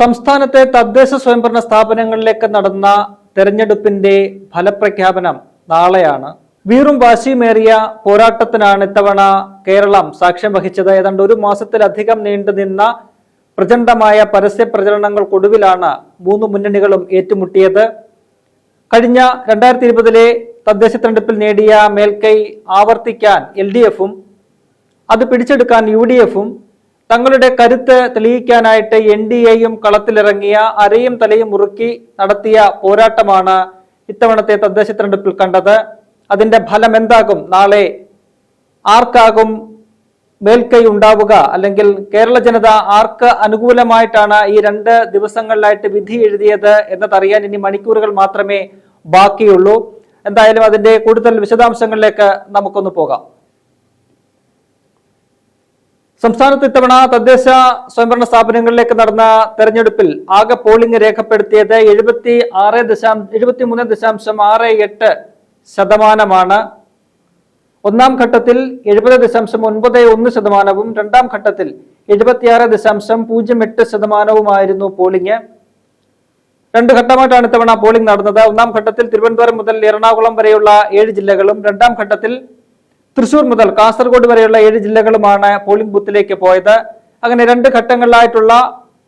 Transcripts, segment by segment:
സംസ്ഥാനത്തെ തദ്ദേശ സ്വയംഭരണ സ്ഥാപനങ്ങളിലേക്ക് നടന്ന തെരഞ്ഞെടുപ്പിന്റെ ഫലപ്രഖ്യാപനം നാളെയാണ്. വീറും വാശിയുമേറിയ പോരാട്ടത്തിനാണ് ഇത്തവണ കേരളം സാക്ഷ്യം വഹിച്ചത്. ഏതാണ്ട് ഒരു മാസത്തിലധികം നീണ്ടുനിന്ന പ്രചണ്ഡമായ പരസ്യ പ്രചരണങ്ങൾക്കൊടുവിലാണ് മൂന്ന് മുന്നണികളും ഏറ്റുമുട്ടിയത്. കഴിഞ്ഞ രണ്ടായിരത്തി ഇരുപതിലെ തദ്ദേശ തെരഞ്ഞെടുപ്പിൽ നേടിയ മേൽക്കൈ ആവർത്തിക്കാൻ എൽ ഡി എഫും അത് പിടിച്ചെടുക്കാൻ യു ഡി എഫും തങ്ങളുടെ കരുത്ത് തെളിയിക്കാനായിട്ട് എൻ ഡി എയും കളത്തിലിറങ്ങിയ അരയും തലയും മുറുക്കി നടത്തിയ പോരാട്ടമാണ് ഇത്തവണത്തെ തദ്ദേശ തെരഞ്ഞെടുപ്പിൽ കണ്ടത്. അതിന്റെ ഫലം എന്താകും? നാളെ ആർക്കാകും മേൽക്കൈ ഉണ്ടാവുക? അല്ലെങ്കിൽ കേരള ജനത ആർക്ക് അനുകൂലമായിട്ടാണ് ഈ രണ്ട് ദിവസങ്ങളിലായിട്ട് വിധി എഴുതിയത് എന്നതറിയാൻ ഇനി മണിക്കൂറുകൾ മാത്രമേ ബാക്കിയുള്ളൂ. എന്തായാലും അതിന്റെ കൂടുതൽ വിശദാംശങ്ങളിലേക്ക് നമുക്കൊന്ന് പോകാം. സംസ്ഥാനത്ത് ഇത്തവണ തദ്ദേശ സ്വയംഭരണ സ്ഥാപനങ്ങളിലേക്ക് നടന്ന തെരഞ്ഞെടുപ്പിൽ ആകെ പോളിംഗ് രേഖപ്പെടുത്തിയത് എഴുപത്തി ആറ് ദശാം എഴുപത്തി മൂന്ന് ദശാംശം ആറ് എട്ട് ശതമാനമാണ്. ഒന്നാം ഘട്ടത്തിൽ എഴുപത് ദശാംശം ഒൻപത് ഒന്ന് ശതമാനവും രണ്ടാം ഘട്ടത്തിൽ എഴുപത്തിയാറ് ദശാംശം പൂജ്യം എട്ട് ശതമാനവുമായിരുന്നു പോളിംഗ്. രണ്ട് ഘട്ടമായിട്ടാണ് ഇത്തവണ പോളിംഗ് നടന്നത്. ഒന്നാം ഘട്ടത്തിൽ തിരുവനന്തപുരം മുതൽ എറണാകുളം വരെയുള്ള ഏഴ് ജില്ലകളും രണ്ടാം ഘട്ടത്തിൽ തൃശൂർ മുതൽ കാസർഗോഡ് വരെയുള്ള ഏഴ് ജില്ലകളുമാണ് പോളിംഗ് ബൂത്തിലേക്ക് പോയത്. അങ്ങനെ രണ്ട് ഘട്ടങ്ങളിലായിട്ടുള്ള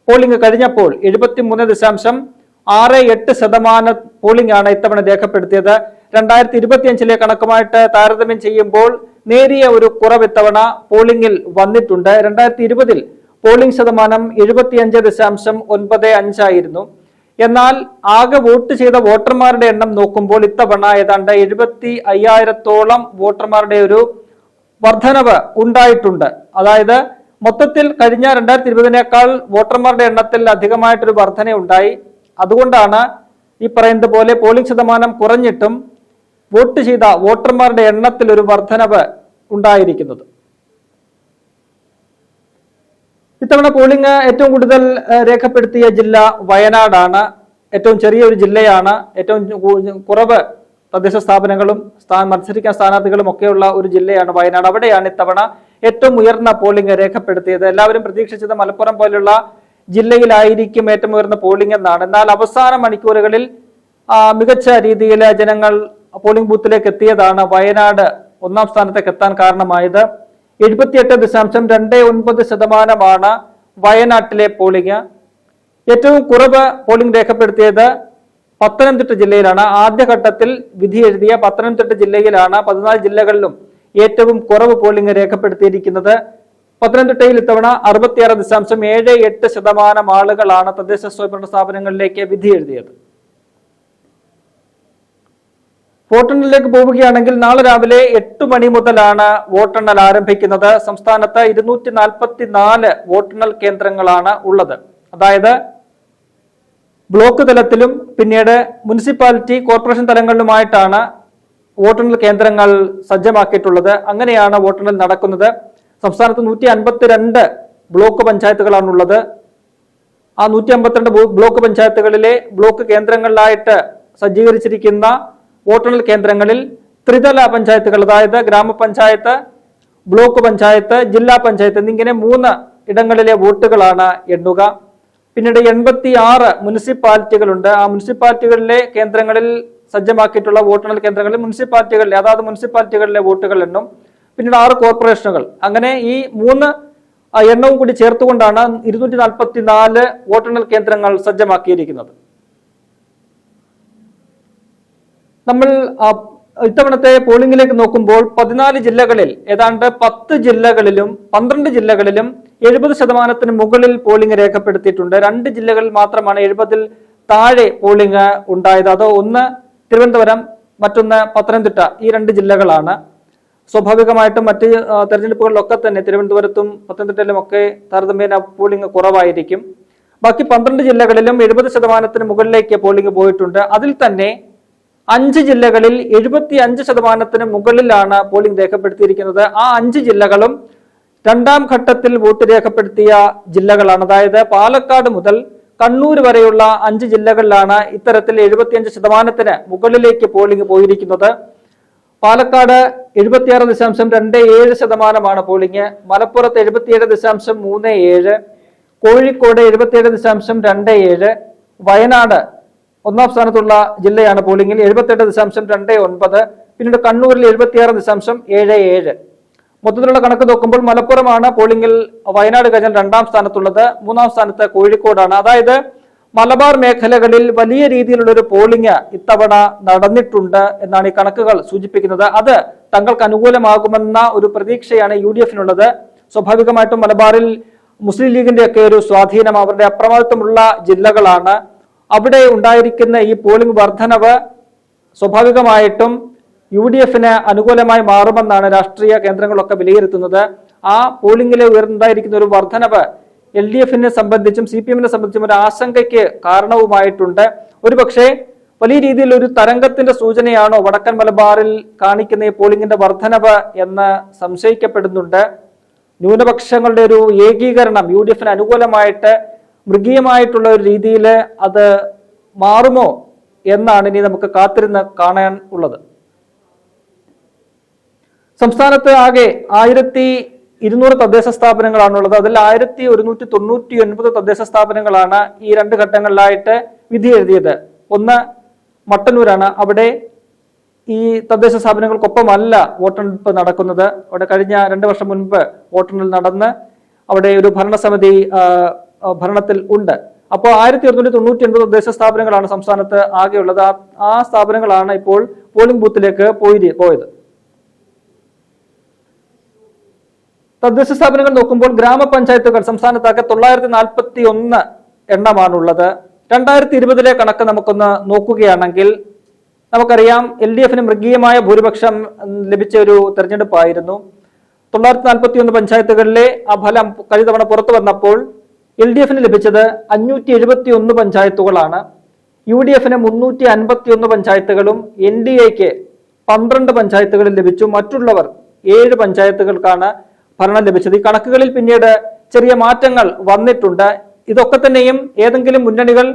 പോളിംഗ് കഴിഞ്ഞപ്പോൾ എഴുപത്തിമൂന്ന് ദശാംശം ആറ് എട്ട് ശതമാനം പോളിംഗ് ആണ് ഇത്തവണ രേഖപ്പെടുത്തിയത്. രണ്ടായിരത്തി ഇരുപത്തിയഞ്ചിലെ കണക്കുമായിട്ട് താരതമ്യം ചെയ്യുമ്പോൾ നേരിയ ഒരു കുറവ് ഇത്തവണ പോളിംഗിൽ വന്നിട്ടുണ്ട്. രണ്ടായിരത്തി ഇരുപതിൽ പോളിംഗ് ശതമാനം എഴുപത്തിയഞ്ച് ദശാംശം ഒൻപത് അഞ്ചായിരുന്നു എന്നാൽ ആകെ വോട്ട് ചെയ്ത വോട്ടർമാരുടെ എണ്ണം നോക്കുമ്പോൾ ഇത്തവണ ഏതാണ്ട് എഴുപത്തി അയ്യായിരത്തോളം വോട്ടർമാരുടെ ഒരു വർധനവ് ഉണ്ടായിട്ടുണ്ട്. അതായത് മൊത്തത്തിൽ കഴിഞ്ഞ രണ്ടായിരത്തി ഇരുപതിനേക്കാൾ വോട്ടർമാരുടെ എണ്ണത്തിൽ അധികമായിട്ടൊരു വർധന ഉണ്ടായി. അതുകൊണ്ടാണ് ഈ പറയുന്നത് പോലെ പോളിംഗ് ശതമാനം കുറഞ്ഞിട്ടും വോട്ട് ചെയ്ത വോട്ടർമാരുടെ എണ്ണത്തിൽ ഒരു വർധനവ് ഉണ്ടായിരിക്കുന്നത്. ഇത്തവണ പോളിംഗ് ഏറ്റവും കൂടുതൽ രേഖപ്പെടുത്തിയ ജില്ല വയനാടാണ്. ഏറ്റവും ചെറിയൊരു ജില്ലയാണ്. ഏറ്റവും കുറവ് തദ്ദേശ സ്ഥാപനങ്ങളും സ്ഥാ- മത്സരിക്കാൻ സ്ഥാനാർത്ഥികളും ഒക്കെയുള്ള ഒരു ജില്ലയാണ് വയനാട്. അവിടെയാണ് ഇത്തവണ ഏറ്റവും ഉയർന്ന പോളിംഗ് രേഖപ്പെടുത്തിയത്. എല്ലാവരും പ്രതീക്ഷിച്ചത് മലപ്പുറം പോലുള്ള ജില്ലയിലായിരിക്കും ഏറ്റവും ഉയർന്ന പോളിംഗ് എന്നാണ്. എന്നാൽ അവസാന മണിക്കൂറുകളിൽ മികച്ച രീതിയിൽ ജനങ്ങൾ പോളിംഗ് ബൂത്തിലേക്ക് എത്തിയതാണ് വയനാട് ഒന്നാം സ്ഥാനത്തേക്ക് എത്താൻ കാരണമായത്. എഴുപത്തിയെട്ട് ദശാംശം രണ്ട് ഒൻപത് ശതമാനമാണ് വയനാട്ടിലെ പോളിംഗ്. ഏറ്റവും കുറവ് പോളിംഗ് രേഖപ്പെടുത്തിയത് പത്തനംതിട്ട ജില്ലയിലാണ്. ആദ്യഘട്ടത്തിൽ വിധി എഴുതിയ പത്തനംതിട്ട ജില്ലയിലാണ് പതിനാല് ജില്ലകളിലും ഏറ്റവും കുറവ് പോളിംഗ് രേഖപ്പെടുത്തിയിരിക്കുന്നത്. പത്തനംതിട്ടയിൽ ഇത്തവണ അറുപത്തിയാറ് ദശാംശം ഏഴ് എട്ട് ശതമാനം ആളുകളാണ് തദ്ദേശ സ്വയംഭരണ സ്ഥാപനങ്ങളിലേക്ക് വിധി എഴുതിയത്. വോട്ടെണ്ണലിലേക്ക് പോവുകയാണെങ്കിൽ നാളെ രാവിലെ എട്ട് മണി മുതലാണ് വോട്ടെണ്ണൽ ആരംഭിക്കുന്നത്. സംസ്ഥാനത്ത് ഇരുന്നൂറ്റി നാൽപ്പത്തി നാല് വോട്ടെണ്ണൽ കേന്ദ്രങ്ങളാണ് ഉള്ളത്. അതായത് ബ്ലോക്ക് തലത്തിലും പിന്നീട് മുനിസിപ്പാലിറ്റി കോർപ്പറേഷൻ തലങ്ങളിലുമായിട്ടാണ് വോട്ടെണ്ണൽ കേന്ദ്രങ്ങൾ സജ്ജമാക്കിയിട്ടുള്ളത്. അങ്ങനെയാണ് വോട്ടെണ്ണൽ നടക്കുന്നത്. സംസ്ഥാനത്ത് നൂറ്റി അൻപത്തിരണ്ട് ബ്ലോക്ക് പഞ്ചായത്തുകളാണുള്ളത്. ആ നൂറ്റി അമ്പത്തിരണ്ട് ബ്ലോക്ക് പഞ്ചായത്തുകളിലെ ബ്ലോക്ക് കേന്ദ്രങ്ങളിലായിട്ട് സജ്ജീകരിച്ചിരിക്കുന്ന വോട്ടെണ്ണൽ കേന്ദ്രങ്ങളിൽ ത്രിതല പഞ്ചായത്തുകൾ അതായത് ഗ്രാമപഞ്ചായത്ത് ബ്ലോക്ക് പഞ്ചായത്ത് ജില്ലാ പഞ്ചായത്ത് എന്നിങ്ങനെ മൂന്ന് ഇടങ്ങളിലെ വോട്ടുകളാണ് എണ്ണുക. പിന്നീട് എൺപത്തി ആറ് മുനിസിപ്പാലിറ്റികളുണ്ട്. ആ മുനിസിപ്പാലിറ്റികളിലെ കേന്ദ്രങ്ങളിൽ സജ്ജമാക്കിയിട്ടുള്ള വോട്ടെണ്ണൽ കേന്ദ്രങ്ങളിൽ മുനിസിപ്പാലിറ്റികളിലെ അതാത് മുനിസിപ്പാലിറ്റികളിലെ വോട്ടുകൾ എണ്ണും. പിന്നീട് ആറ് കോർപ്പറേഷനുകൾ. അങ്ങനെ ഈ മൂന്ന് എണ്ണവും കൂടി ചേർത്തുകൊണ്ടാണ് ഇരുന്നൂറ്റി നാൽപ്പത്തി നാല് വോട്ടെണ്ണൽ കേന്ദ്രങ്ങൾ സജ്ജമാക്കിയിരിക്കുന്നത്. നമ്മൾ ഇത്തവണത്തെ പോളിംഗിലേക്ക് നോക്കുമ്പോൾ പതിനാല് ജില്ലകളിൽ ഏതാണ്ട് പത്ത് ജില്ലകളിലും പന്ത്രണ്ട് ജില്ലകളിലും എഴുപത് ശതമാനത്തിന് മുകളിൽ പോളിംഗ് രേഖപ്പെടുത്തിയിട്ടുണ്ട്. രണ്ട് ജില്ലകളിൽ മാത്രമാണ് എഴുപതിൽ താഴെ പോളിംഗ് ഉണ്ടായത്. അത് ഒന്ന് തിരുവനന്തപുരം മറ്റൊന്ന് പത്തനംതിട്ട ഈ രണ്ട് ജില്ലകളാണ്. സ്വാഭാവികമായിട്ടും മറ്റ് തെരഞ്ഞെടുപ്പുകളിലൊക്കെ തന്നെ തിരുവനന്തപുരത്തും പത്തനംതിട്ടയിലും ഒക്കെ താരതമ്യേന പോളിംഗ് കുറവായിരിക്കും. ബാക്കി പന്ത്രണ്ട് ജില്ലകളിലും എഴുപത് ശതമാനത്തിന് മുകളിലേക്ക് പോളിംഗ് പോയിട്ടുണ്ട്. അതിൽ തന്നെ അഞ്ച് ജില്ലകളിൽ എഴുപത്തി അഞ്ച് ശതമാനത്തിന് മുകളിലാണ് പോളിംഗ് രേഖപ്പെടുത്തിയിരിക്കുന്നത്. ആ അഞ്ച് ജില്ലകളും രണ്ടാം ഘട്ടത്തിൽ വോട്ട് രേഖപ്പെടുത്തിയ ജില്ലകളാണ്. അതായത് പാലക്കാട് മുതൽ കണ്ണൂർ വരെയുള്ള അഞ്ച് ജില്ലകളിലാണ് ഇത്തരത്തിൽ എഴുപത്തിയഞ്ച് ശതമാനത്തിന് മുകളിലേക്ക് പോളിംഗ് പോയിരിക്കുന്നത്. പാലക്കാട് എഴുപത്തിയാറ് ദശാംശം രണ്ട് ഏഴ് ശതമാനമാണ് പോളിംഗ്. മലപ്പുറത്ത് എഴുപത്തിയേഴ് ദശാംശം മൂന്ന് ഏഴ്. കോഴിക്കോട് എഴുപത്തിയേഴ് ദശാംശം രണ്ട് ഏഴ്. വയനാട് ഒന്നാം സ്ഥാനത്തുള്ള ജില്ലയാണ് പോളിംഗിൽ എഴുപത്തെട്ട് ദശാംശം രണ്ട് ഒൻപത് പിന്നീട് കണ്ണൂരിൽ എഴുപത്തിയാറ് ദശാംശം ഏഴ് ഏഴ്. മൊത്തത്തിലുള്ള കണക്ക് നോക്കുമ്പോൾ മലപ്പുറമാണ് പോളിംഗിൽ വയനാട് കഴിഞ്ഞാൽ രണ്ടാം സ്ഥാനത്തുള്ളത് മൂന്നാം സ്ഥാനത്ത് കോഴിക്കോടാണ്. അതായത് മലബാർ മേഖലകളിൽ വലിയ രീതിയിലുള്ള ഒരു പോളിംഗ് ഇത്തവണ നടന്നിട്ടുണ്ട് എന്നാണ് ഈ കണക്കുകൾ സൂചിപ്പിക്കുന്നത്. അത് തങ്ങൾക്ക് അനുകൂലമാകുമെന്ന ഒരു പ്രതീക്ഷയാണ് യു ഡി എഫിനുള്ളത് സ്വാഭാവികമായിട്ടും മലബാറിൽ മുസ്ലിം ലീഗിന്റെ ഒക്കെ ഒരു സ്വാധീനം അവരുടെ അപ്രമാദിത്വമുള്ള ജില്ലകളാണ്. അവിടെ ഉണ്ടായിരിക്കുന്ന ഈ പോളിംഗ് വർധനവ് സ്വാഭാവികമായിട്ടും യു ഡി എഫിന് അനുകൂലമായി മാറുമെന്നാണ് രാഷ്ട്രീയ കേന്ദ്രങ്ങളൊക്കെ വിലയിരുത്തുന്നത്. ആ പോളിംഗിലെ ഉയർന്നുണ്ടായിരിക്കുന്ന ഒരു വർധനവ് എൽ ഡി എഫിനെ സംബന്ധിച്ചും സി പി എമ്മിനെ സംബന്ധിച്ചും ഒരു ആശങ്കയ്ക്ക് കാരണവുമായിട്ടുണ്ട്. ഒരുപക്ഷെ വലിയ രീതിയിൽ ഒരു തരംഗത്തിന്റെ സൂചനയാണോ വടക്കൻ മലബാറിൽ കാണിക്കുന്ന ഈ പോളിംഗിന്റെ വർധനവ് എന്ന് സംശയിക്കപ്പെടുന്നുണ്ട്. ന്യൂനപക്ഷങ്ങളുടെ ഒരു ഏകീകരണം യു ഡി എഫിന് അനുകൂലമായിട്ട് മൃഗീയമായിട്ടുള്ള ഒരു രീതിയിൽ അത് മാറുമോ എന്നാണ് ഇനി നമുക്ക് കാത്തിരുന്ന് കാണാൻ ഉള്ളത്. സംസ്ഥാനത്ത് ആകെ ആയിരത്തി ഇരുന്നൂറ് തദ്ദേശ സ്ഥാപനങ്ങളാണുള്ളത്. അതിൽ ആയിരത്തി ഒരുന്നൂറ്റി തൊണ്ണൂറ്റി ഒൻപത് തദ്ദേശ സ്ഥാപനങ്ങളാണ് ഈ രണ്ട് ഘട്ടങ്ങളിലായിട്ട് വിധി എഴുതിയത്. ഒന്ന് മട്ടന്നൂരാണ്. അവിടെ ഈ തദ്ദേശ സ്ഥാപനങ്ങൾക്കൊപ്പമല്ല വോട്ടെടുപ്പ് നടക്കുന്നത്. അവിടെ കഴിഞ്ഞ രണ്ട് വർഷം മുൻപ് വോട്ടെണ്ണൽ നടന്ന് അവിടെ ഒരു ഭരണസമിതി ഭരണത്തിൽ ഉണ്ട്. അപ്പോൾ ആയിരത്തി ഒരുന്നൂറ്റി തൊണ്ണൂറ്റി എൺപത് തദ്ദേശ സ്ഥാപനങ്ങളാണ് സംസ്ഥാനത്ത് ആകെയുള്ളത്. ആ- സ്ഥാപനങ്ങളാണ് ഇപ്പോൾ പോളിംഗ് ബൂത്തിലേക്ക് പോയി പോയത്. തദ്ദേശ സ്ഥാപനങ്ങൾ നോക്കുമ്പോൾ ഗ്രാമപഞ്ചായത്തുകൾ സംസ്ഥാനത്താകെ തൊള്ളായിരത്തി നാൽപ്പത്തി ഒന്ന് എണ്ണമാണുള്ളത്. രണ്ടായിരത്തി ഇരുപതിലെ കണക്ക് നമുക്കൊന്ന് നോക്കുകയാണെങ്കിൽ നമുക്കറിയാം എൽ ഡി എഫിന് മൃഗീയമായ ഭൂരിപക്ഷം ലഭിച്ച ഒരു തെരഞ്ഞെടുപ്പായിരുന്നു. തൊള്ളായിരത്തി നാൽപ്പത്തി ഒന്ന് പഞ്ചായത്തുകളിലെ ആ ഫലം കഴിഞ്ഞ തവണ പുറത്തു വന്നപ്പോൾ എൽ ഡി എഫിന് ലഭിച്ചത് അഞ്ഞൂറ്റി എഴുപത്തി ഒന്ന് പഞ്ചായത്തുകളാണ്. യു ഡി എഫിന് മുന്നൂറ്റി അൻപത്തി ഒന്ന് പഞ്ചായത്തുകളും എൻ ഡി എക്ക് പന്ത്രണ്ട് പഞ്ചായത്തുകളിൽ ലഭിച്ചു. മറ്റുള്ളവർ ഏഴ് പഞ്ചായത്തുകൾക്കാണ് ഭരണം ലഭിച്ചത്. ഈ കണക്കുകളിൽ പിന്നീട് ചെറിയ മാറ്റങ്ങൾ വന്നിട്ടുണ്ട്. ഇതൊക്കെ തന്നെയും ഏതെങ്കിലും മുന്നണികൾ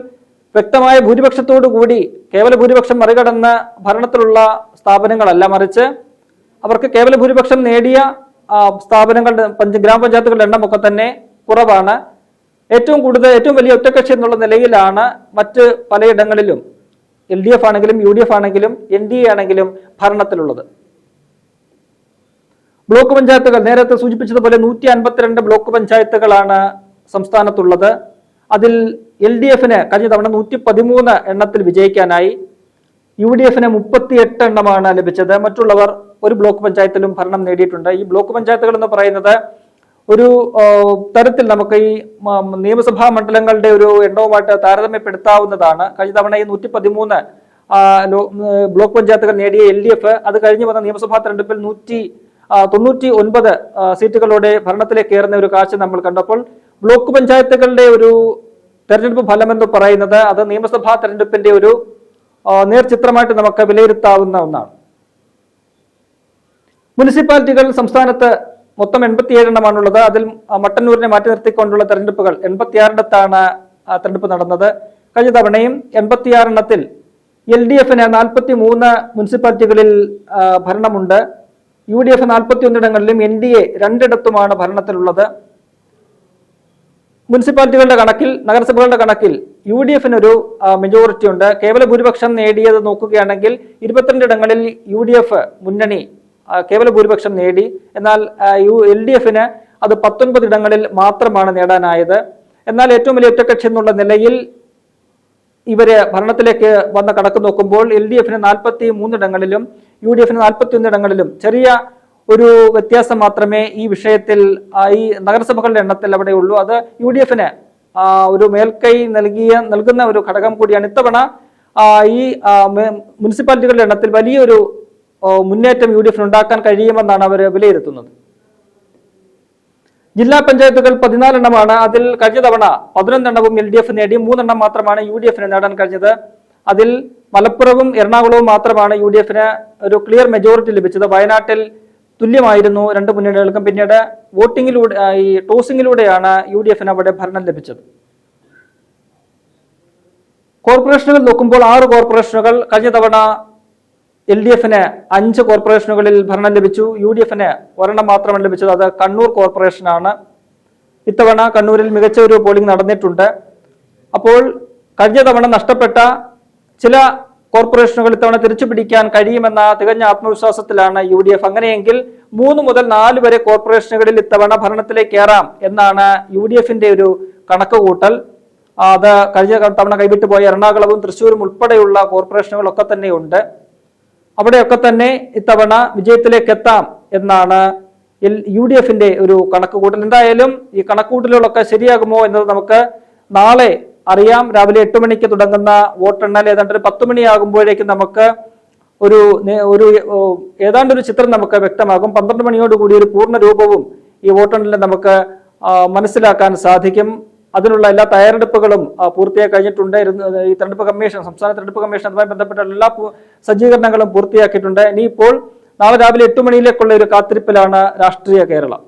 വ്യക്തമായ ഭൂരിപക്ഷത്തോടു കൂടി കേവല ഭൂരിപക്ഷം മറികടന്ന ഭരണത്തിലുള്ള സ്ഥാപനങ്ങളല്ല മറിച്ച് അവർക്ക് കേവല ഭൂരിപക്ഷം നേടിയ സ്ഥാപനങ്ങളുടെ പഞ്ച ഗ്രാമപഞ്ചായത്തുകളുടെ എണ്ണമൊക്കെ തന്നെ കുറവാണ്. ഏറ്റവും കൂടുതൽ ഏറ്റവും വലിയ ഒറ്റക്കക്ഷി എന്നുള്ള നിലയിലാണ് മറ്റ് പലയിടങ്ങളിലും എൽ ഡി എഫ് ആണെങ്കിലും യു ഡി എഫ് ആണെങ്കിലും എൻ ഡി എ ആണെങ്കിലും ഭരണത്തിലുള്ളത്. ബ്ലോക്ക് പഞ്ചായത്തുകൾ നേരത്തെ സൂചിപ്പിച്ചതുപോലെ നൂറ്റി അൻപത്തിരണ്ട് ബ്ലോക്ക് പഞ്ചായത്തുകളാണ് സംസ്ഥാനത്തുള്ളത്. അതിൽ എൽ ഡി എഫിന് കഴിഞ്ഞ തവണ നൂറ്റി പതിമൂന്ന് എണ്ണത്തിൽ വിജയിക്കാനായി യു ഡി എഫിന് മുപ്പത്തിയെട്ട് എണ്ണമാണ് ലഭിച്ചത്. മറ്റുള്ളവർ ഒരു ബ്ലോക്ക് പഞ്ചായത്തിലും ഭരണം നേടിയിട്ടുണ്ട്. ഈ ബ്ലോക്ക് പഞ്ചായത്തുകൾ എന്ന് പറയുന്നത് ഒരു തരത്തിൽ നമുക്ക് ഈ നിയമസഭാ മണ്ഡലങ്ങളുടെ ഒരു എണ്ണവുമായിട്ട് താരതമ്യപ്പെടുത്താവുന്നതാണ്. കഴിഞ്ഞ തവണ ഈ നൂറ്റി പതിമൂന്ന് ബ്ലോക്ക് പഞ്ചായത്തുകൾ നേടിയ എൽ ഡി എഫ് അത് കഴിഞ്ഞ് വന്ന നിയമസഭാ തെരഞ്ഞെടുപ്പിൽ നൂറ്റി തൊണ്ണൂറ്റി ഒൻപത് സീറ്റുകളോടെ ഭരണത്തിലേക്ക് കയറുന്ന ഒരു കാഴ്ച നമ്മൾ കണ്ടപ്പോൾ ബ്ലോക്ക് പഞ്ചായത്തുകളുടെ ഒരു തെരഞ്ഞെടുപ്പ് ഫലമെന്ന് പറയുന്നത് അത് നിയമസഭാ തെരഞ്ഞെടുപ്പിന്റെ ഒരു നേർചിത്രമായിട്ട് നമുക്ക് വിലയിരുത്താവുന്ന ഒന്നാണ്. മുനിസിപ്പാലിറ്റികൾ സംസ്ഥാനത്ത് മൊത്തം എൺപത്തിയേഴ് എണ്ണമാണുള്ളത് അതിൽ മട്ടന്നൂരിനെ മാറ്റി നിർത്തിക്കൊണ്ടുള്ള തെരഞ്ഞെടുപ്പുകൾ എൺപത്തിയാറിടത്താണ് തെരഞ്ഞെടുപ്പ് നടന്നത്. കഴിഞ്ഞ തവണയും എൺപത്തിയാറെണ്ണത്തിൽ എൽ ഡി എഫിന് നാൽപ്പത്തി മൂന്ന് മുനിസിപ്പാലിറ്റികളിൽ ഭരണമുണ്ട്. യു ഡി എഫ് നാൽപ്പത്തി ഒന്നിടങ്ങളിലും എൻ ഡി എ രണ്ടിടത്തുമാണ് ഭരണത്തിലുള്ളത്. മുനിസിപ്പാലിറ്റികളുടെ കണക്കിൽ നഗരസഭകളുടെ കണക്കിൽ യു ഡി എഫിന് ഒരു മെജോറിറ്റി ഉണ്ട്. കേവല ഭൂരിപക്ഷം നേടിയത് നോക്കുകയാണെങ്കിൽ ഇരുപത്തിരണ്ട് ഇടങ്ങളിൽ യു ഡി എഫ് മുന്നണി കേവല ഭൂരിപക്ഷം നേടി. എന്നാൽ യു എൽ ഡി എഫിന് അത് പത്തൊൻപത് ഇടങ്ങളിൽ മാത്രമാണ് നേടാനായത്. എന്നാൽ ഏറ്റവും വലിയ ഒറ്റക്കക്ഷി എന്നുള്ള നിലയിൽ ഇവർ ഭരണത്തിലേക്ക് വന്ന കടക്ക് നോക്കുമ്പോൾ എൽ ഡി എഫിന് നാൽപ്പത്തി മൂന്നിടങ്ങളിലും യു ഡി എഫിന് നാൽപ്പത്തി ഒന്നിടങ്ങളിലും ചെറിയ ഒരു വ്യത്യാസം മാത്രമേ ഈ വിഷയത്തിൽ ഈ നഗരസഭകളുടെ എണ്ണത്തിൽ അവിടെ ഉള്ളൂ. അത് യു ഡി എഫിന് ഒരു മേൽക്കൈ നൽകിയ നൽകുന്ന ഒരു ഘടകം കൂടിയാണ്. ഇത്തവണ ഈ മുനിസിപ്പാലിറ്റികളുടെ എണ്ണത്തിൽ വലിയൊരു മുന്നേറ്റം യു ഡി എഫിന് ഉണ്ടാക്കാൻ കഴിയുമെന്നാണ് അവർ വിലയിരുത്തുന്നത്. ജില്ലാ പഞ്ചായത്തുകൾ പതിനാലെണ്ണമാണ്. അതിൽ കഴിഞ്ഞ തവണ പതിനൊന്നെണ്ണവും എൽ ഡി എഫ് നേടി. മൂന്നെണ്ണം മാത്രമാണ് യു ഡി എഫിന് നേടാൻ കഴിഞ്ഞത്. അതിൽ മലപ്പുറവും എറണാകുളവും മാത്രമാണ് യു ഡി എഫിന് ഒരു ക്ലിയർ മെജോറിറ്റി ലഭിച്ചത്. വയനാട്ടിൽ തുല്യമായിരുന്നു രണ്ട് മുന്നണികൾക്കും. പിന്നീട് വോട്ടിങ്ങിലൂടെ ഈ ടോസിങ്ങിലൂടെയാണ് യു ഡി എഫിന് അവിടെ ഭരണം ലഭിച്ചത്. കോർപ്പറേഷനുകൾ നോക്കുമ്പോൾ ആറ് കോർപ്പറേഷനുകൾ കഴിഞ്ഞ തവണ എൽ ഡി എഫിന് അഞ്ച് കോർപ്പറേഷനുകളിൽ ഭരണം ലഭിച്ചു. യു ഡി എഫിന് ഒരെണ്ണം മാത്രമാണ് ലഭിച്ചത്. അത് കണ്ണൂർ കോർപ്പറേഷനാണ്. ഇത്തവണ കണ്ണൂരിൽ മികച്ച ഒരു പോളിംഗ് നടന്നിട്ടുണ്ട്. അപ്പോൾ കഴിഞ്ഞ തവണ നഷ്ടപ്പെട്ട ചില കോർപ്പറേഷനുകൾ ഇത്തവണ തിരിച്ചു പിടിക്കാൻ കഴിയുമെന്ന തികഞ്ഞ ആത്മവിശ്വാസത്തിലാണ് യു ഡി എഫ്. അങ്ങനെയെങ്കിൽ മൂന്ന് മുതൽ നാല് വരെ കോർപ്പറേഷനുകളിൽ ഇത്തവണ ഭരണത്തിലേക്ക് കയറാം എന്നാണ് യു ഡി എഫിന്റെ ഒരു കണക്കുകൂട്ടൽ. അത് കഴിഞ്ഞ തവണ കൈവിട്ടു പോയ എറണാകുളവും തൃശ്ശൂരും ഉൾപ്പെടെയുള്ള കോർപ്പറേഷനുകളൊക്കെ തന്നെയുണ്ട്. അവിടെയൊക്കെ തന്നെ ഇത്തവണ വിജയത്തിലേക്ക് എത്താം എന്നാണ് യു ഡി എഫിന്റെ ഒരു കണക്കുകൂട്ടൽ. എന്തായാലും ഈ കണക്കുകൂട്ടലുകളൊക്കെ ശരിയാകുമോ എന്നത് നമുക്ക് നാളെ അറിയാം. രാവിലെ എട്ട് മണിക്ക് തുടങ്ങുന്ന വോട്ടെണ്ണൽ ഏതാണ്ട് ഒരു പത്ത് മണിയാകുമ്പോഴേക്കും നമുക്ക് ഒരു ഒരു ഏതാണ്ട് ഒരു ചിത്രം നമുക്ക് വ്യക്തമാകും. പന്ത്രണ്ട് മണിയോടുകൂടി ഒരു പൂർണ രൂപവും ഈ വോട്ടെണ്ണലിൽ നമുക്ക് മനസ്സിലാക്കാൻ സാധിക്കും. അതിനുള്ള എല്ലാ തയ്യാറെടുപ്പുകളും പൂർത്തിയായി കഴിഞ്ഞിട്ടുണ്ടായിരുന്നു ഈ തെരഞ്ഞെടുപ്പ് കമ്മീഷൻ സംസ്ഥാന തെരഞ്ഞെടുപ്പ് കമ്മീഷൻ അതുമായി ബന്ധപ്പെട്ട എല്ലാ സജ്ജീകരണങ്ങളും പൂർത്തിയാക്കിയിട്ടുണ്ട്. ഇനിയിപ്പോൾ നാളെ രാവിലെ എട്ട് മണിയിലേക്കുള്ള ഒരു കാത്തിരിപ്പിലാണ് രാഷ്ട്രീയ കേരളം.